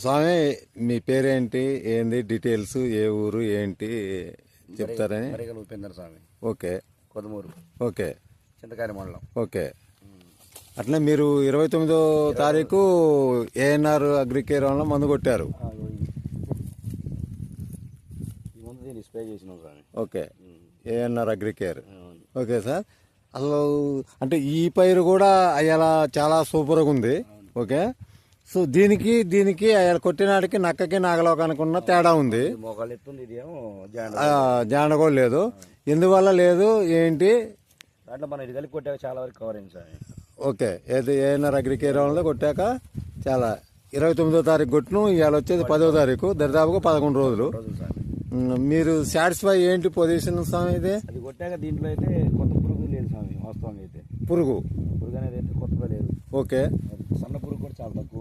స్వామి మీ పేరేంటి? ఏంది? డీటెయిల్స్ ఏ ఊరు ఏంటి? చెప్తారని. మరిగల ఉపేంద్ర స్వామి. ఓకే. కొదమూరు. ఓకే. చింతకారి మండలం. ఓకే. అట్లే మీరు ఇరవై తొమ్మిదో తారీఖు ఏఎన్ఆర్ అగ్రికేరంలో మందు కొట్టారు. ఈ ముందు దీన్ని స్ప్రే చేసినాం స్వామి. Okay. ANR Agricare. Okay sir. అసలు అంటే ఈ పైరు కూడా అయ్యాల? చాలా సూపర్గా ఉంది. ఓకే. సో దీనికి దీనికి అయ్యాల కొట్టినాటికి నక్కకి నాగలోకానికి ఉన్న తేడా ఉంది. జాండ కూడా లేదు. ఎందువల్ల లేదు? ఏంటి? దాంట్లో మనం ఇది కలిపి కొట్టాక చాలా వరకు కవర్ అయింది స్వామి ఓకే. ఏది ఏఎన్ఆర్ అగ్రికేరంలో కొట్టాక చాలా ఇరవై తొమ్మిదో తారీఖు కొట్టును ఇవాళ వచ్చేది పదో తారీఖు దరిదాపుగా పదకొండు రోజులు. మీరు సాటిస్ఫై ఏంటి పొజిషన్ స్వామి ఇది? అది కొట్టాక దీంట్లో అయితే కొత్త పురుగు లేదు స్వామి వాస్తవంగా అయితే. పురుగు. పురుగు అనేది అయితే కొత్తగా లేదు. ఓకే. సన్న కూడా చాలా తక్కువ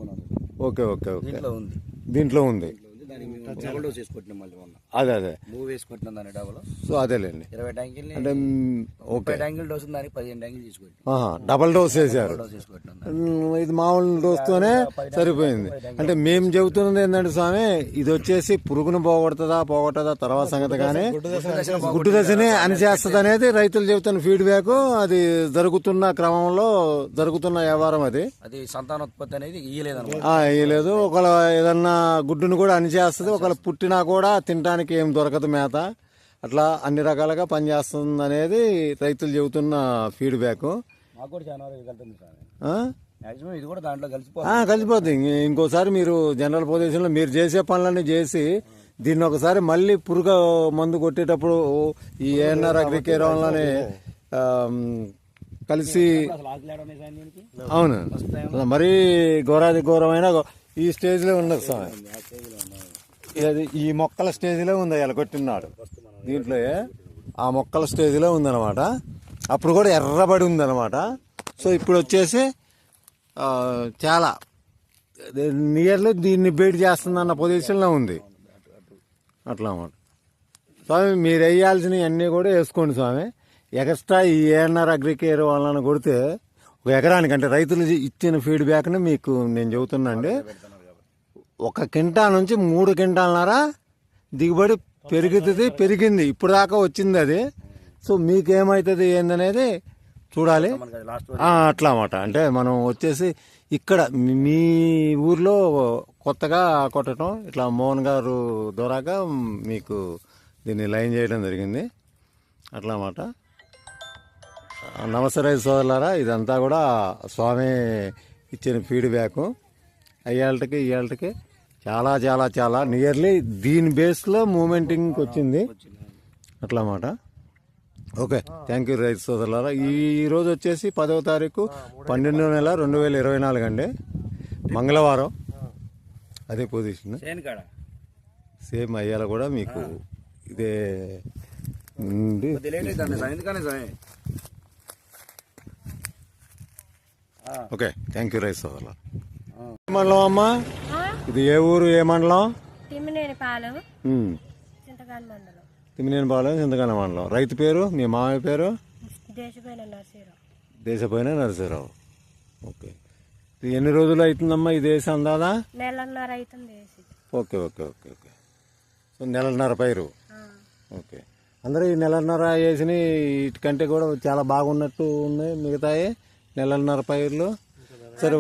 ఓకే ఓకే ఓకే. దీంట్లో ఉంది. దీంట్లో ఉంది. దానికి డోస్ మళ్ళీ మొన్న. అదే అదే. మూవ్ దాని డబుల్ సో అదేలేండి. ఇరవై ట్యాంకిల్ని అంటే ఓకే. ట్యాంకిల్ డోస్ దానికి పదిహేను ట్యాంకిల్ డబల్ డోస్ వేసారు ఇది మామూలు డోస్తోనే సరిపోయింది. అంటే మేము చెబుతున్నది ఏంటంటే స్వామి ఇది వచ్చేసి పురుగును పోగొడుతుందా పోగొట్టదా తర్వాత సంగతి కానీ గుడ్డు దశనే అని చేస్తుంది అనేది రైతులు చెబుతున్న ఫీడ్బ్యాక్ అది జరుగుతున్న క్రమంలో జరుగుతున్న వ్యవహారం అది. అది సంతానోత్పత్తి అనేది ఇయ్యలేదన్నమాట ఆ, లేదు ఒకవేళ ఏదన్నా గుడ్డును కూడా అని చేస్తుంది ఒకవేళ పుట్టినా కూడా తినడానికి ఏం దొరకదు మేత. అట్లా అన్ని రకాలుగా పనిచేస్తుంది అనేది రైతులు చెబుతున్న ఫీడ్బ్యాక్ కలిసిపోతుంది. కలిసిపోతుంది. ఇంక- ఇంకోసారి మీరు జనరల్ పొజిషన్లో మీరు చేసే పనులన్నీ చేసి దీన్ని ఒకసారి మళ్ళీ పురుగు మందు కొట్టేటప్పుడు ఈ ఏఎన్ఆర్ వల్లనే కలిసి అవును. మరీ ఘోరాది ఘోరమైన ఈ స్టేజ్లో స్టేజ్లో ఉన్నాయి ఇది ఈ మొక్కల స్టేజ్లో ఉంది ఇలా కొట్టినాడు దీంట్లో ఆ మొక్కల స్టేజ్లో ఉందన్నమాట. అప్పుడు కూడా ఎర్రబడి ఉందన్నమాట. సో ఇప్పుడు వచ్చేసి చాలా నియర్లీ దీన్ని బీట్ చేస్తుందన్న పొజిషన్లో ఉంది. అట్లా అన్నమాట. స్వామి మీరు వేయాల్సినవి అన్నీ కూడా వేసుకోండి స్వామి. ఎక్స్ట్రా ఈ ఏఎన్ఆర్ అగ్రికేర్ వాళ్ళని కొడితే ఒక ఎకరానికి అంటే రైతులు ఇచ్చిన ఫీడ్బ్యాక్ని మీకు నేను చెబుతున్నాండి. ఒక కింటా నుంచి మూడు కింటాలన్నర దిగుబడి పెరుగుతుంది పెరిగింది. ఇప్పుడు దాకా వచ్చింది అది. సో మీకేమవుతుంది ఏందనేది చూడాలి. అట్లా అన్నమాట. అంటే మనం వచ్చేసి ఇక్కడ మీ ఊర్లో కొత్తగా కొట్టడం ఇట్లా మోహన్ గారు ద్వారాగా మీకు దీన్ని లైన్ చేయడం జరిగింది. అట్లా అన్నమాట. నమస్తే సోదరులారా ఇదంతా కూడా స్వామి ఇచ్చిన ఫీడ్బ్యాక్. అయ్యాళ్ళకి ఇయ్యాళ్ళకి చాలా చాలా చాలా నియర్లీ దీని బేస్లో మూమెంటింగ్కి వచ్చింది. అట్లా అన్నమాట ఓకే థ్యాంక్ యూ రైతు సోదరులారా. ఈ ఈ రోజు వచ్చేసి పదవ తారీఖు పన్నెండో నెల రెండు వేల ఇరవై నాలుగు అండి. మంగళవారం. అదే పొజిషన్ సేమ్ అయ్యాల కూడా మీకు ఇదే ఓకే థ్యాంక్ యూ రైతు సోదరులారా. మండలం అమ్మా. ఇది ఏ ఊరు ఏ మండలం? తిమ్మినేని పాలెం. ఉమ్. చింతకాని మండలం. చింతకాన మండలం. రైతు పేరు? మీ మామయ్య పేరు? దేశపోయిన నర్సీరావు. దేశపోయిన ఓకే. ఇది ఎన్ని రోజులు అవుతుందమ్మా ఈ దేశం అందాదా? నెలన్నర అవుతుంది వేసి okay okay okay okay. So నెలన్నర పైరు. ఓకే. అందరూ ఈ నెలన్నర వేసిన వీటికంటే కూడా చాలా బాగున్నట్టు ఉన్నాయి మిగతాయి. నెలన్నర పైర్లు. సరే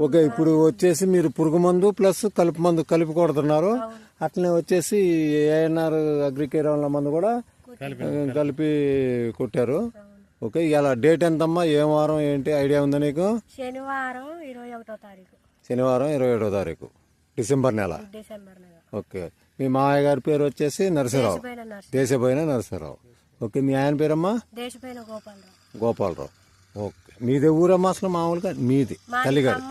ఓకే ఇప్పుడు వచ్చేసి మీరు పురుగు మందు ప్లస్ కలుపు మందు కలిపి కొడుతున్నారు. అట్లనే వచ్చేసి ఏఎన్ఆర్ అగ్రికేర్ మందు కూడా కలిపి కొట్టారు. ఓకే ఇవాళ డేట్ ఎంతమ్మా? ఏం వారం? ఏంటి? ఐడియా ఉందా నీకు? శనివారం ఇరవై ఒకటో తారీఖు. శనివారం ఇరవై ఏడో తారీఖు. డిసెంబర్ నెల. డిసెంబర్ నెల. ఓకే. మీ మామయ్య గారి పేరు వచ్చేసి నరసింహరావు. దేశపోయిన నర్సీ దేశపోయిన నరసింహరావు. ఓకే మీ ఆయన పేరమ్మా? దేశపోయిన గోపాలరావు. గోపాలరావు. ఓకే. మీది ఊరమ్మా అసలు మామూలుగా? మీది. తల్లిగారు